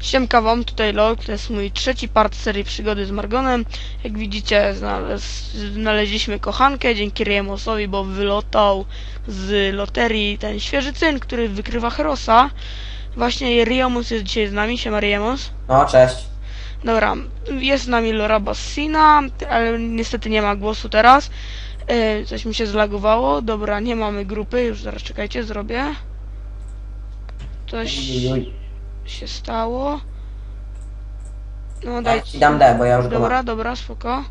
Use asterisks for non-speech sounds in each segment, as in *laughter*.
Siemka wam, tutaj Lok, to jest mój trzeci part serii przygody z Margonem. Jak widzicie, znaleźliśmy kochankę dzięki Riemosowi, bo wylotał z loterii ten świeży cyn, który wykrywa Herosa. Właśnie Riemos jest dzisiaj z nami, siema Riemos. No, cześć. Dobra, jest z nami Laura Bassina, ale niestety nie ma głosu teraz. E, coś mi się zlagowało. Dobra, nie mamy grupy, już zaraz czekajcie, zrobię. Coś Uj, uj. Się stało. No Ja dajcie. ci dam D, bo ja już go Dobra, mam. dobra, spoko.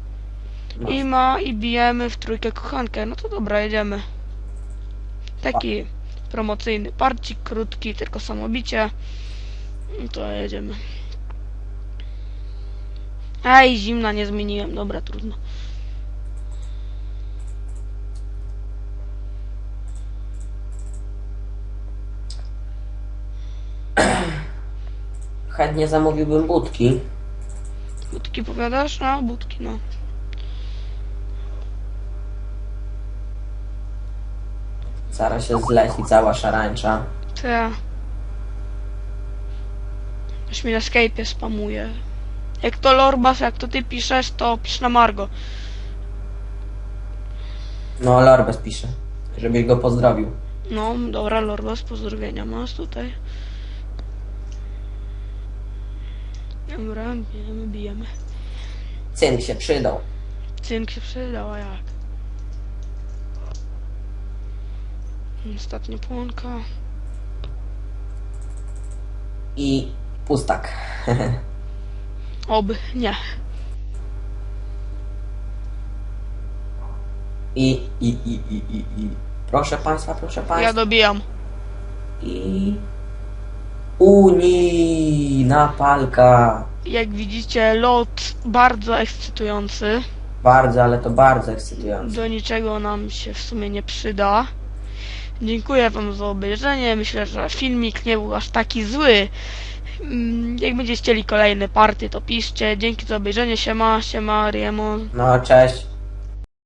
I ma, i bijemy w trójkę kochankę. No to dobra, jedziemy. Taki promocyjny parcik, krótki, tylko samobicie. No to jedziemy. Ej, zimna nie zmieniłem. Dobra, trudno. Chętnie zamówiłbym budki. Budki powiadasz? No, budki, no. Zaraz się zleci cała szarańcza. To ja. Już mi na Skype'ie spamuje. Jak to Lorbas, jak to ty piszesz, to pisz na Margo. No, Lorbes pisze. Żebyś go pozdrowił. No, dobra, Lorbas, pozdrowienia masz tutaj. Dobra, bijemy, bijemy. Cynk się przydał. Cynk się przydał, a jak? Ostatnia płonka. I pustak. *laughs* Oby, nie. I, i, i, i, i, i. Proszę państwa, proszę Ja państwa. dobijam. I... Palka. Jak widzicie, lot bardzo ekscytujący. Bardzo, ale to bardzo ekscytujące. Do niczego nam się w sumie nie przyda. Dziękuję wam za obejrzenie. Myślę, że filmik nie był aż taki zły. Mm, Jak będziecie chcieli kolejne party, to piszcie. Dzięki za obejrzenie. Siema, siema, Riemo. No, cześć.